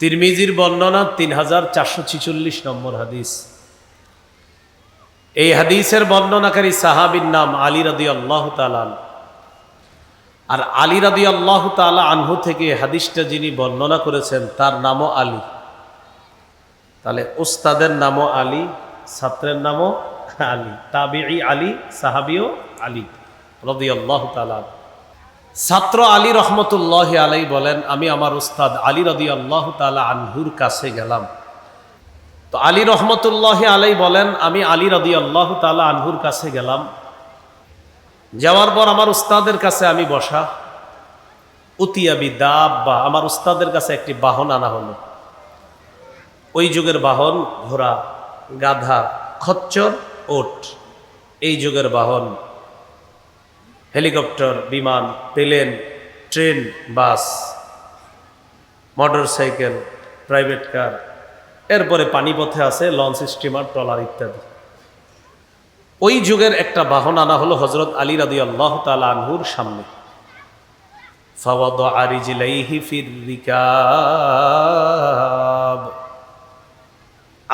তিরমিজির বর্ণনা তিন হাজার চারশো ছিচল্লিশ নম্বর হাদিস। এই হাদিসের বর্ণনাকারী সাহাবির নাম আলী রাদি আল্লাহ তালান আর আলী রাদি আল্লাহ তালা আনহু থেকে হাদিসটা যিনি বর্ণনা করেছেন, তার নামও আলী। তাহলে উস্তাদের নামও আলী, ছাত্রের নামও আলী, তাবিঈ আলী, সাহাবিও আলী রদি আল্লাহ তালা ছাত্র আলী রহমতুল্লাহ আলাই বলেন, আমি আমার উস্তাদ আলী রদি আল্লাহ তালা আনহুর কাছে গেলাম। তো আলী রহমতুল্লাহ আলাই বলেন, আমি আলী রদি আল্লাহ তালা আনহুর কাছে গেলাম। যাওয়ার পর আমার উস্তাদের কাছে আমি বসা। উতিয়াবি দাব বা আমার উস্তাদের কাছে একটি বাহন আনা হলো। ওই যুগের বাহন ঘোড়া, গাধা, খচ্চর, ওট। এই যুগের বাহন হেলিকপ্টার, বিমান, plane, train, bus motorcycle private car, এরপরে পানিপথে আছে লঞ্চ স্টিমার, ট্রলার ইত্যাদি। ওই যুগের একটা বাহন আনা হলো হজরত আলী রাদি আল্লাহ আনহুর সামনে। ফাওয়াদ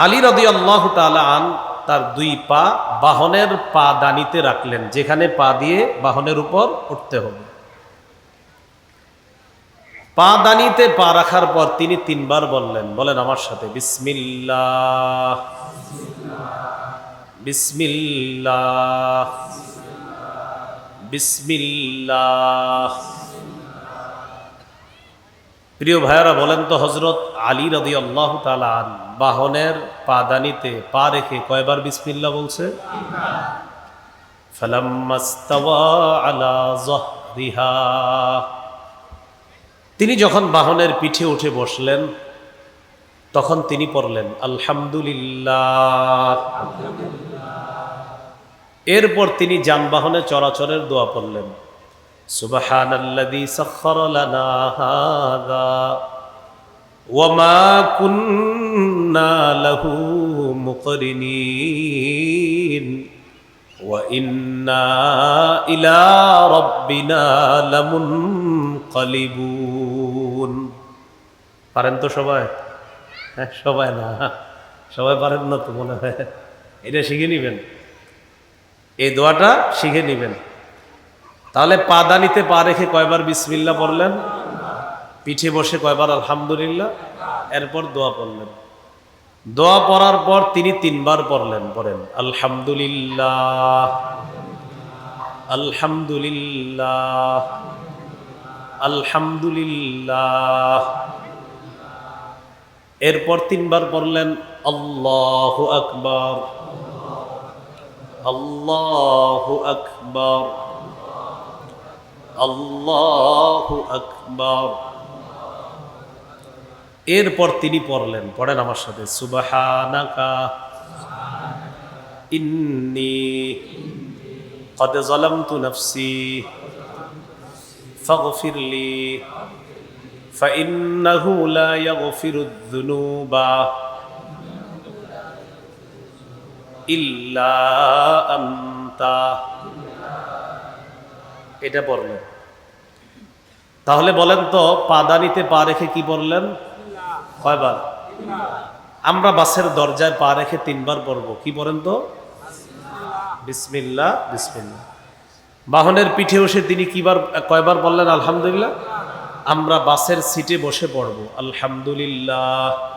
আলী রাদি আল্লাহ তালা আন তার দুই পা বাহনের পা দানিতে রাখলেন, যেখানে পা দিয়ে বাহনের উপর উঠতে হবে। পা দানিতে পা রাখার পর তিনি তিনবার বললেন, বলেন আমার সাথে, বিসমিল্লাহ বিসমিল্লাহ বিসমিল্লাহ। প্রিয় ভাইয়ারা, বলেন তো হজরত আলী রদি আল্লাহ তালান বাহনের পাদানিতে পা রেখে কয়বার বিসমিল্লা বলছে? তিনি যখন বাহনের পিঠে উঠে বসলেন, তখন তিনি পড়লেন, আলহামদুলিল্লাহ। এরপর তিনি যানবাহনে চলাচলের দোয়া পড়লেন সুবাহান وما كنا له مقرنين وإنا إلى ربنا لمنقلبون পারেন তো সবাই হ্যাঁ সবাই না সবাই পারেন না তো মনে হয় এটা শিখে নিবেন এই দোয়াটা শিখে নিবেন তাহলে পা দানিতে পা রেখে কয়বার বিসমিল্লা পড়লেন পিঠে বসে কয়বার আলহামদুলিল্লাহ, এরপর দোয়া পড়লেন। দোয়া পড়ার পর তিনি তিনবার পড়লেন, পড়েন, আলহামদুলিল্লাহ আলহামদুলিল্লাহ আলহামদুলিল্লাহ। এরপর তিনবার পড়লেন, আল্লাহ আকবর আল্লাহ আকবর, আল্লাহু আকবর। এরপর তিনি পড়লেন পড়েন আমার সাথে সুবাহানাকা ইন্নি قد ظلمت نفسي فاغفر لي فإنه لا يغفر الذنوب إلا أنت এটা পড়লেন তাহলে বলেন তো পাদানিতে পা রেখে কি পড়লেন কয়বার? আমরা বাসের দরজায় পা রেখে তিনবার পড়ব। কি পড়েন তো? বিসমিল্লা বিসমিল্লা বাহনের পিঠে বসে তিনি কিবার, কয়বার বললেন? আলহামদুলিল্লাহ। আমরা বাসের সিটে বসে পড়ব। আলহামদুলিল্লাহ।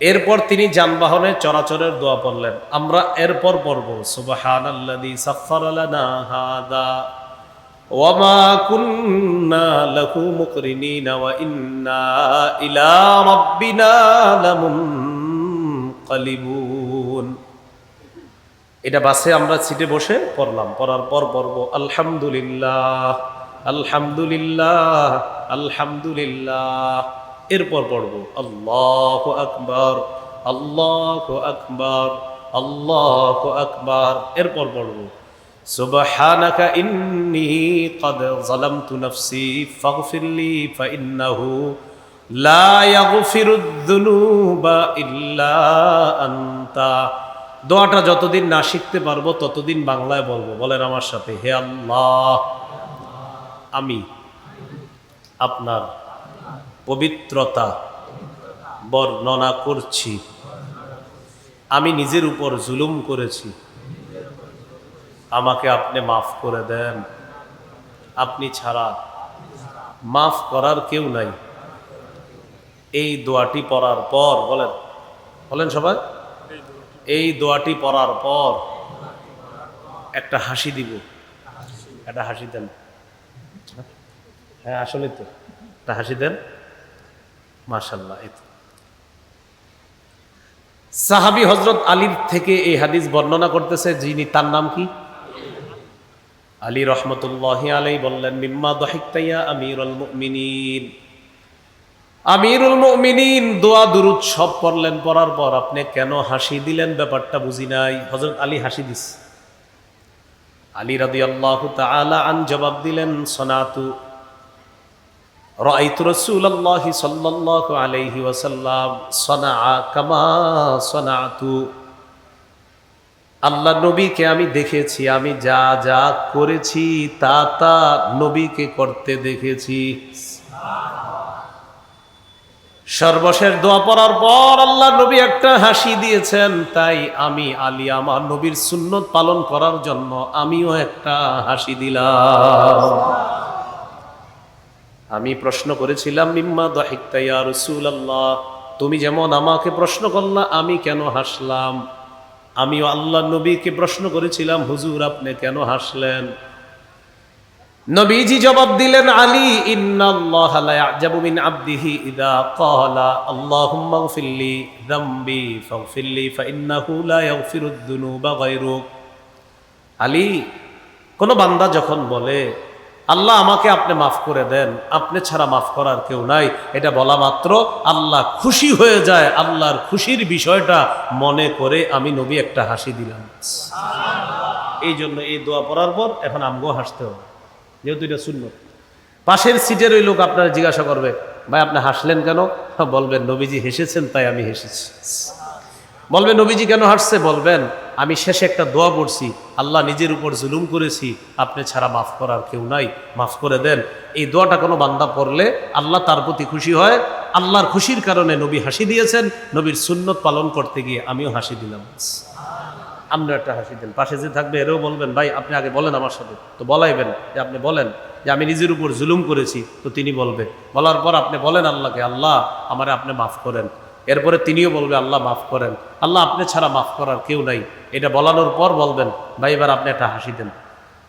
এরপর তিনি যানবাহনে চরাচরের দোয়া পড়লেন। আমরা এরপর পড়ব। সুবাহান وما كنا له مقرنين وإنا إلى ربنا لمنقلبون এটা বাসে আমরা সিটে বসে পড়লাম পড়ার পর পড়ব আলহামদুলিল্লাহ আলহামদুলিল্লাহ আলহামদুলিল্লাহ এরপর পড়ব আল্লাহ আকবর আল্লাহ আকবর আল্লাহ আকবর এরপর পড়ব سبحانك إني قد ظلمت نفسي فاغفر لي فإنه لا يغفر الذنوب إلا أنت দোয়াটা যতদিন না শিখতে পারবো ততদিন বাংলায় বলবো বলেন আমার সাথে হে আল্লাহ আমি আপনার পবিত্রতা বর্ণনা করছি আমি নিজের উপর জুলুম করেছি আমাকে আপনি মাফ করে দেন। আপনি ছাড়া মাফ করার কেউ নাই। এই দোয়াটি পড়ার পর, বলেন বলেন সবাই, এই দোয়াটি পড়ার পর একটা হাসি দিব। একটা হাসি দেন। হ্যাঁ আসলে তো। একটা হাসি দেন। মাশাল্লাহ এই। সাহাবি হজরত আলীর থেকে এই হাদিস বর্ণনা করতেছে, যিনি তার নাম কি? আলী রহমতুল্লাহ আলাই বললেন, মিম্মা দহিকতাইয়া আমিরুল মুমিনিন? আমিরুল মুমিনিন দোয়া, দুরুদ সব পড়লেন, পড়ার পর আপনি কেন হাসি দিলেন ব্যাপারটা বুঝি নাই। হজরত আলী হাসি দিস। আলী রাদিয়াল্লাহু তাআলা আন জবাব দিলেন, সনাতু, রাআইতু রাসূলুল্লাহ সাল্লাল্লাহু আলাইহি ওয়াসাল্লাম সনাআ কামা সনাতু আল্লাহ নবীকে আমি দেখেছি, আমি যা যা করেছি তা তা নবীকে করতে দেখেছি। সর্বশেষ দোয়া পড়ার পর আল্লাহ নবী একটা হাসি দিয়েছেন, তাই আমি আলী আমার নবীর সুন্নত পালন করার জন্য আমিও একটা হাসি দিলাম। আমি প্রশ্ন করেছিলাম, মিম্মা দহিকতাইয়া রসুল আল্লাহ তুমি যেমন আমাকে প্রশ্ন করলা, আমি কেন হাসলাম? আমিও আল্লাহ নবীকে প্রশ্ন করেছিলাম, হুজুর, আপনি কেন হাসলেন? নবীজি জবাব দিলেন, আলী মিন আবদিহি ইযা ক্বালা, আল্লাহুম্মা গফিরলি যামবি, ফাগফিরলি, ফাইন্নাহু লা ইয়াগফিরুদ যুনুবা গায়রুক। আলী, কোন বান্দা যখন বলে আল্লাহ আমাকে আপনি মাফ করে দেন, আপনি ছাড়া মাফ করার কেউ নাই। এটা বলা মাত্র, আল্লাহ খুশি হয়ে যায়, আল্লাহর খুশির বিষয়টা মনে করে আমি নবী একটা হাসি দিলাম। এই জন্য এই দোয়া পড়ার পর এখন আমগো হাসতে হবে, যেহেতু এটা শূন্য পাশের সিটের ওই লোক আপনারা জিজ্ঞাসা করবে, ভাই, আপনি হাসলেন কেন? বলবেন, নবীজি হেসেছেন, তাই আমি হেসেছি। বলবেন, নবীজি কেন হাসছে? বলবেন আমি শেষে একটা দোয়া পড়ছি, আল্লাহ নিজের উপর জুলুম করেছি, আপনি ছাড়া মাফ করার কেউ নাই, মাফ করে দেন। এই দোয়াটা কোনো বান্দা পড়লে আল্লাহ তার প্রতি খুশি হয়, আল্লাহর খুশির কারণে নবী হাসি দিয়েছেন, নবীর সুন্নত পালন করতে গিয়ে আমিও হাসি দিলাম। আপনিও একটা হাসি দেন। পাশে যে থাকবে এরও বলবেন, ভাই, আপনি আগে বলেন আমার সাথে। তো বলাইবেন যে, আপনি বলেন যে, আমি নিজের উপর জুলুম করেছি। তো তিনি বলবে বলার পর আপনি বলেন আল্লাহকে, আল্লাহ, আমারে আপনি মাফ করেন। এরপরে তিনিও বলবে, আল্লাহ মাফ করেন। আল্লাহ, আপনি ছাড়া মাফ করার কেউ নাই। এটা বলানোর পর বলবেন, ভাই, এবার আপনি একটা হাসি দেন।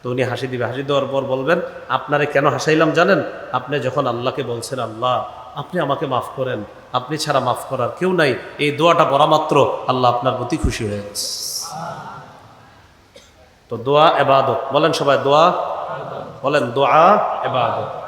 তো উনি হাসি দিবে। হাসি দেওয়ার পর বলবেন, আপনারে কেন হাসাইলাম জানেন? আপনি যখন আল্লাহকে বলছেন, আল্লাহ, আপনি আমাকে মাফ করেন, আপনি ছাড়া মাফ করার কেউ নাই। এই দোয়াটা পড়া মাত্র আল্লাহ আপনার প্রতি খুশি হয়ে গেছে। তো দোয়া এবাদত। বলেন সবাই দোয়া। বলেন দোয়া এবাদত।